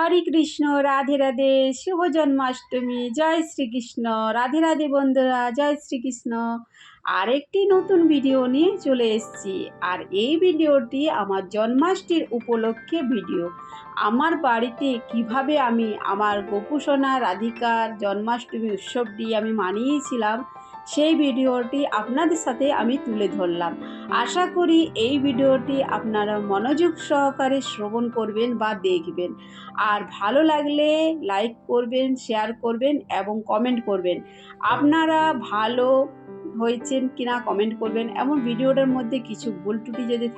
হরে কৃষ্ণ, রাধে রাধে, শুভ জন্মাষ্টমী, জয় শ্রীকৃষ্ণ, রাধে রাধে বন্ধুরা, জয় শ্রীকৃষ্ণ। আরেকটি নতুন ভিডিও নিয়ে চলে এসেছি। আর এই ভিডিওটি আমার জন্মাষ্টমীর উপলক্ষে ভিডিও আমার বাড়িতে কীভাবে আমি আমার গোপুসোনা, রাধিকার জন্মাষ্টমী উৎসবটি আমি মানিয়েছিলাম সেই ভিডিওটি আপনাদের সাথে আমি তুলে ধরলাম। আশা করি এই ভিডিওটি আপনারা মনোযোগ সহকারে শ্রবণ করবেন বা দেখবেন। আর ভালো লাগলে লাইক করবেন, শেয়ার করবেন এবং কমেন্ট করবেন। আপনারা ভালো হয়েছেন কিনা কমেন্ট করবেন। এমন ভিডিওটার মধ্যে কিছু ভুল ত্রুটি যদি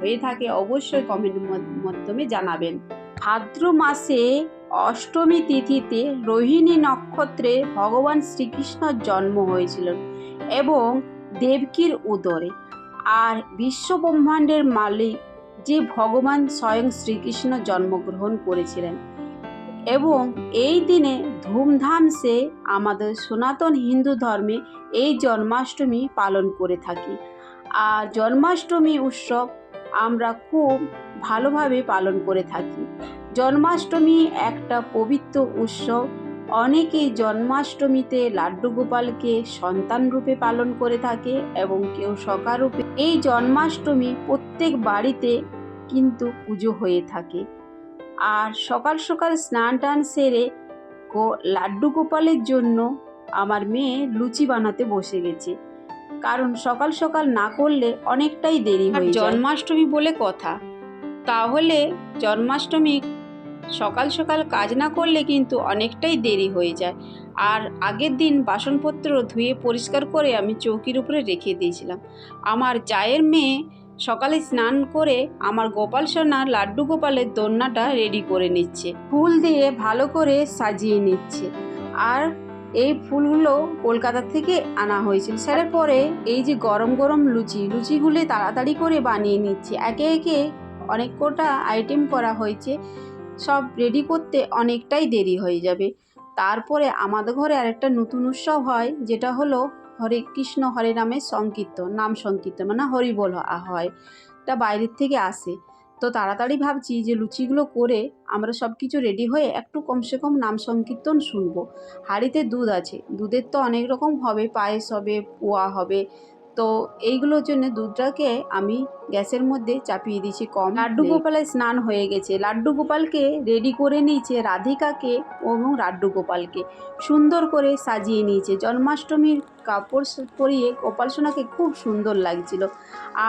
হয়ে থাকে অবশ্যই কমেন্টের মাধ্যমে জানাবেন। ভাদ্র মাসে অষ্টমী তিথিতে রোহিণী নক্ষত্রে ভগবান শ্রীকৃষ্ণর জন্ম হয়েছিল এবং দেবকীর উদরে। আর বিশ্ব ব্রহ্মাণ্ডের মালিক যে ভগবান স্বয়ং শ্রীকৃষ্ণ জন্মগ্রহণ করেছিলেন। এবং এই দিনে ধুমধাম সে আমাদের সনাতন হিন্দু ধর্মে এই জন্মাষ্টমী পালন করে থাকি। আর জন্মাষ্টমী উৎসব আমরা খুব ভালোভাবে পালন করে থাকি। জন্মাষ্টমী একটা পবিত্র উৎসব। অনেকেই জন্মাষ্টমীতে লাড্ডু গোপালকে সন্তান রূপে পালন করে থাকে এবং কেউ সখা রূপে এই জন্মাষ্টমী প্রত্যেক বাড়িতে কিন্তু পুজো হয়ে থাকে। আর সকাল সকাল স্নান টান সেরে গো লাড্ডু গোপালের জন্য আমার মেয়ে লুচি বানাতে বসে গেছে। কারণ সকাল সকাল না করলে অনেকটাই দেরি হয় জন্মাষ্টমী বলে কথা। তাহলে জন্মাষ্টমী সকাল সকাল কাজ না করলে কিন্তু অনেকটাই দেরি হয়ে যায়। আর আগের দিন বাসনপত্র ধুয়ে পরিষ্কার করে আমি চৌকির উপরে রেখে দিয়েছিলাম। আমার জায়ের মেয়ে সকালে স্নান করে আমার গোপাল সোনা লাড্ডু গোপালের দোলনাটা রেডি করে নিচ্ছে। ফুল দিয়ে ভালো করে সাজিয়ে নিচ্ছে। আর এই ফুলগুলো কলকাতা থেকে আনা হয়েছিল। সেটার পরে এই যে গরম গরম লুচি, লুচিগুলি তাড়াতাড়ি করে বানিয়ে নিচ্ছে। একে একে অনেক কটা আইটেম করা হয়েছে। সব রেডি করতে অনেকটাই দেরি হয়ে যাবে। তারপরে আমাদের ঘরে আরেকটা নতুন উৎসব হয়, যেটা হলো হরে কৃষ্ণ হরে নামের সংকীর্তন, নাম সংকীর্তন মানে হরিবোল হয়। এটা বাইরের থেকে আসে। তো তাড়াতাড়ি ভাবছি যে লুচিগুলো করে আমরা সব কিছু রেডি হয়ে একটু কমসে কম নাম সংকীর্তন শুনব। হাঁড়িতে দুধ আছে, দুধের তো অনেক রকম হবে, পায়েস হবে, পোয়া হবে তো এইগুলোর জন্য দুধটাকে আমি গ্যাসের মধ্যে চাপিয়ে দিয়েছি কম। লাড্ডু গোপালের স্নান হয়ে গেছে। লাড্ডু গোপালকে রেডি করে নিয়েছে রাধিকাকে এবং লাড্ডু গোপালকে। সুন্দর করে সাজিয়ে নিয়েছে। জন্মাষ্টমীর কাপড় পরিয়ে গোপাল সোনাকে খুব সুন্দর লাগছিল।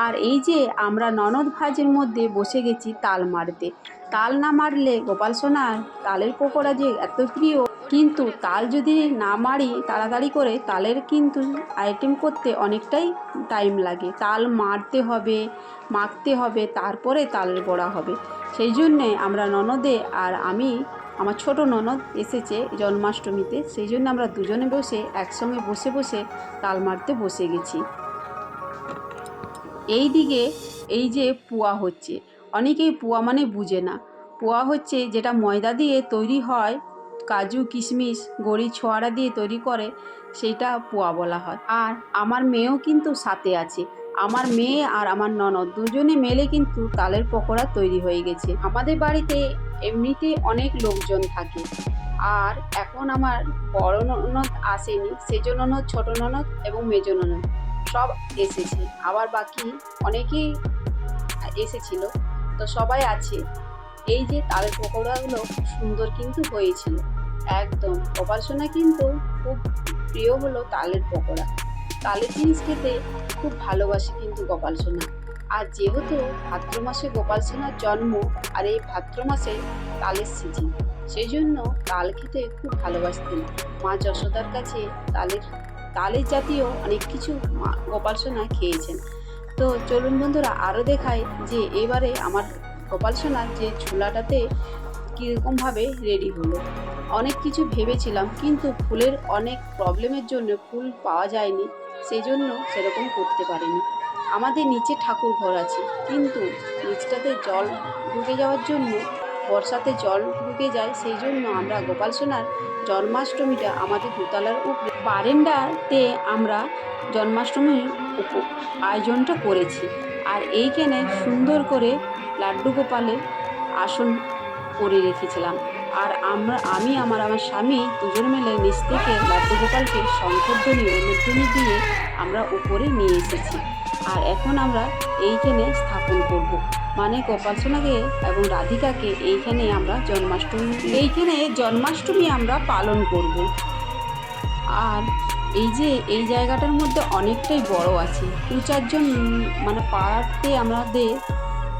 আর এই যে আমরা ননদ ভাজের মধ্যে বসে গেছি তাল মারতে। তাল না মারলে গোপাল সোনার তালের পকোড়া যে এত প্রিয় কিন্তু তাল যদি না মারি তাড়াতাড়ি করে, তালের কিন্তু আইটেম করতে অনেকটাই টাইম লাগে। তাল মারতে হবে, মাখতে হবে, তারপরে তালের বড়া হবে। সেই জন্যে আমরা ননদে আর আমি, আমার ছোট ননদ এসেছে জন্মাষ্টমীতে, সেই জন্য আমরা দুজনে বসে একসঙ্গে বসে বসে তাল মারতে বসে গেছি। এই দিকে এই যে পুয়া হচ্ছে, অনেকেই পুয়া মানে বুঝে না। পোয়া হচ্ছে যেটা ময়দা দিয়ে তৈরি হয় কাজু, কিশমিশ গড়ি ছোয়ারা দিয়ে তৈরি করে সেইটা পোয়া বলা হয়। আর আমার মেয়েও কিন্তু সাথে আছে। আমার মেয়ে আর আমার ননদ দুজনে মেলে কিন্তু তালের পকোড়া তৈরি হয়ে গেছে। আমাদের বাড়িতে এমনিতে অনেক লোকজন থাকে। আর এখন আমার বড় ননদ আসেনি সেজ ননদ, ছোট ননদ এবং মেজ ননদ সব এসেছে। আবার বাকি অনেকেই এসেছিল, তো সবাই আছে। এই যে তালের পকোড়াগুলো সুন্দর কিন্তু হয়েছিল। একদম। সোনা কিন্তু খুব প্রিয় হলো তালের পকোড়া। তালের জিনিস খেতে খুব ভালোবাসে কিন্তু সোনা। আর যেহেতু ভাদ্র মাসে গোপাল সোনার জন্ম আর এই ভাদ্র মাসে তালের সিজন সেই জন্য তাল খেতে খুব ভালোবাসতেন। মা যশোদার কাছে তালের তালের জাতীয় অনেক কিছু মা গোপাল সোনা খেয়েছেন। তো চলুন বন্ধুরা, আরও দেখায় যে এবারে আমার গোপাল সোনার যে ছোলাটাতে কীরকমভাবে রেডি হলো। অনেক কিছু ভেবেছিলাম, কিন্তু ফুলের অনেক প্রবলেমের জন্য ফুল পাওয়া যায়নি সেই জন্য সেরকম করতে পারিনি। আমাদের নিচে ঠাকুর ঘর আছে, কিন্তু নিচটাতে জল ঢুকে যাওয়ার জন্য, বর্ষাতে জল ঢুকে যায় সেই জন্য আমরা গোপাল সোনার জন্মাষ্টমীটা আমাদের দোতলার উপরে বারেন্ডাতে আমরা জন্মাষ্টমীর আয়োজনটা করেছি। আর এইখানে সুন্দর করে লাড্ডু গোপালের আসন করে রেখেছিলাম। আর আমরা, আমি, আমার আমার স্বামী দুজন মিলে নিচ থেকে লাড্ডু গোপালকে শঙ্করধ্বনি অনুধ্বনি দিয়ে আমরা উপরে নিয়ে এসেছি আর এখন আমরা এইখানে স্থাপন করব। মানে গোপাল সোনাকে এবং রাধিকাকে এইখানে আমরা জন্মাষ্টমী, এইখানে জন্মাষ্টমী আমরা পালন করব। আর এই যে, এই জায়গাটার মধ্যে অনেকটাই বড় আছে দু চারজন মানে পাড়াতে আমাদের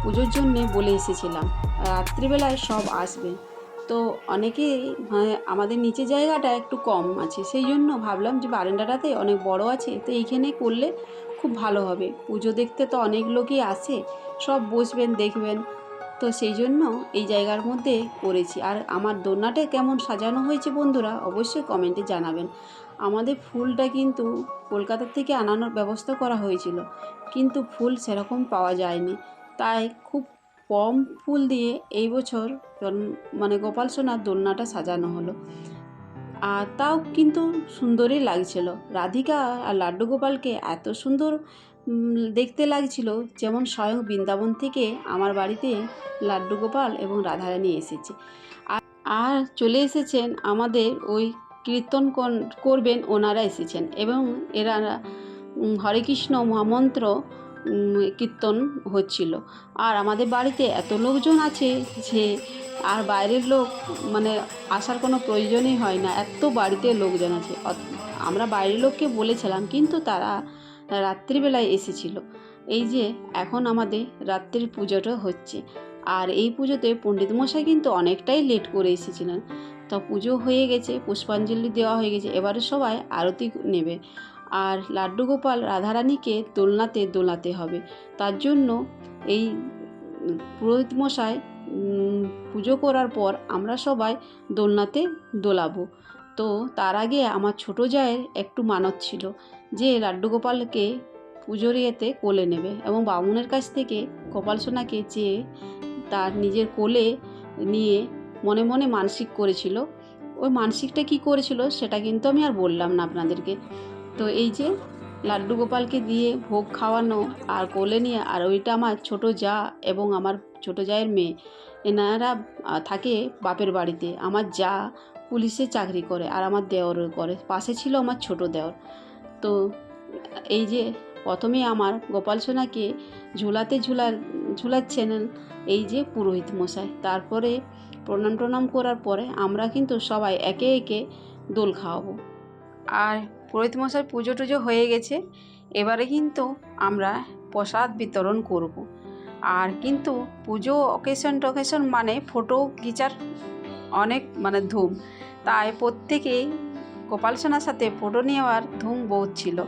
পুজোর জন্যে বলে এসেছিলাম রাত্রিবেলায় সব আসবে তো অনেকেই মানে আমাদের নিচে জায়গাটা একটু কম আছে। সেই জন্য ভাবলাম যে বারান্দাটাতে অনেক বড় আছে, তো এইখানে করলে খুব ভালো হবে। পুজো দেখতে তো অনেক লোকই আসে, সব বসবেন, দেখবেন। তো সেই জন্য এই জায়গার মধ্যে করেছি। আর আমার দোলনাটা কেমন সাজানো হয়েছে বন্ধুরা অবশ্যই কমেন্টে জানাবেন। আমাদের ফুলটা কিন্তু কলকাতা থেকে আনানোর ব্যবস্থা করা হয়েছিল, কিন্তু ফুল সেরকম পাওয়া যায়নি। তাই খুব কম ফুল দিয়ে এই বছর মানে গোপাল সোনার দোলনাটা সাজানো হলো। আর তাও কিন্তু সুন্দরই লাগছিল। রাধিকা আর লাড্ডু গোপালকে এত সুন্দর দেখতে লাগছিল যেমন স্বয়ং বৃন্দাবন থেকে আমার বাড়িতে লাড্ডু গোপাল এবং রাধারানী এসেছে। আর চলে এসেছেন আমাদের ওই কীর্তন করবেন ওনারা এসেছেন এবং এরা হরে কৃষ্ণ মহামন্ত্র কীর্তন হচ্ছিল। আর আমাদের বাড়িতে এত লোকজন আছে যে, আর বাইরের লোক মানে আসার কোনো প্রয়োজনই হয় না। এত বাড়িতে লোকজন আছে। আমরা বাইরের লোককে বলেছিলাম, কিন্তু তারা রাত্রিবেলায় এসেছিল। এই যে, এখন আমাদের রাত্রির পুজোটা হচ্ছে। আর এই পুজোতে পণ্ডিত মশাই কিন্তু অনেকটাই লেট করে এসেছিলেন। তো পুজো হয়ে গেছে, পুষ্পাঞ্জলি দেওয়া হয়ে গেছে। এবারে সবাই আরতি নেবে। আর লাড্ডু গোপাল রাধারানীকে দোলনাতে দোলাতে হবে। তার জন্য এই পুরোহিত মশাই পুজো করার পর আমরা সবাই দোলনাতে দোলাবো। তো তার আগে আমার ছোট জায়ের একটু মানত ছিল যে লাড্ডু গোপালকে পুজোর ইয়েতে কোলে নেবে এবং বামুনের কাছ থেকে গোপাল সোনাকে চেয়ে তার নিজের কোলে নিয়ে মনে মনে মানসিক করেছিল। ওই মানসিকটা কি করেছিল সেটা কিন্তু আমি আর বললাম না আপনাদেরকে। তো এই যে লাড্ডু গোপালকে দিয়ে ভোগ খাওয়ানো আর কোলে নিয়ে, আর ওইটা আমার ছোট যা এবং আমার ছোট জায়ের মেয়ে। এনারা থাকে বাপের বাড়িতে। আমার যা পুলিশে চাকরি করে আর আমার দেওরও করে। পাশে ছিল আমার ছোট দেওর। তো এই যে প্রথমে আমার গোপাল সোনাকে ঝুলাতে ঝুলা ঝুলাচ্ছেন এই যে পুরোহিত মশাই। তারপরে প্রণাম টনাম করার পরে আমরা কিন্তু সবাই একে একে দোল খাওয়াবো। আর পুরোহিত মশাই পুজো টুজো হয়ে গেছে। এবারে কিন্তু আমরা প্রসাদ বিতরণ করব। আর কিন্তু পুজো অকেশন টকেশন মানে ফটো গিচার অনেক মানে ধুম। তাই প্রত্যেকেই গোপাল সোনার সাথে ফটো নেওয়ার ধুম বহুত ছিল।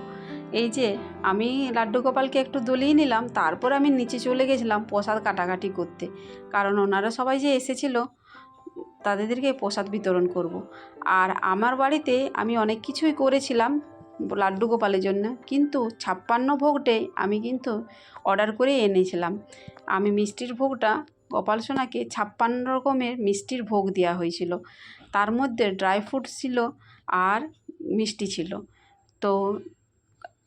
এই যে আমি লাড্ডু গোপালকে একটু দলিয়ে নিলাম, তারপর আমি নিচে চলে গেছিলাম প্রসাদ কাটাকাটি করতে। কারণ ওনারা সবাই যে এসেছিল তাদেরকে প্রসাদ বিতরণ করব। আর আমার বাড়িতে আমি অনেক কিছুই করেছিলাম লাড্ডু গোপালের জন্য, কিন্তু ছাপ্পান্ন ভোগটাই আমি কিন্তু অর্ডার করে এনেছিলাম। আমি মিষ্টির ভোগটা গোপাল সোনাকে ছাপ্পান্ন রকমের মিষ্টির ভোগ দেওয়া হয়েছিল। তার মধ্যে ড্রাই ফ্রুট ছিল আর মিষ্টি ছিল। তো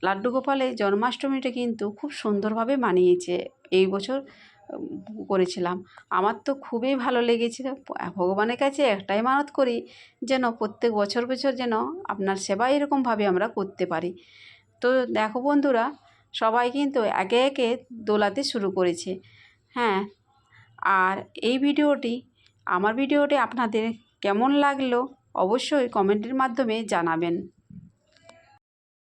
লাড্ডু গোপালের জন্মাষ্টমীটা কিন্তু খুব সুন্দরভাবে মানিয়েছে। এই বছর করেছিলাম। আমার তো খুবই ভালো লেগেছিল। ভগবানের কাছে একটাই মানত করি যেন প্রত্যেক বছর বছর যেন আপনার সেবা এরকমভাবে আমরা করতে পারি। তো দেখো বন্ধুরা, সবাই কিন্তু একে একে দোলাতে শুরু করেছে। হ্যাঁ আর এই ভিডিওটি, আমার ভিডিওটি আপনাদের কেমন লাগল অবশ্যই কমেন্টের মাধ্যমে জানাবেন।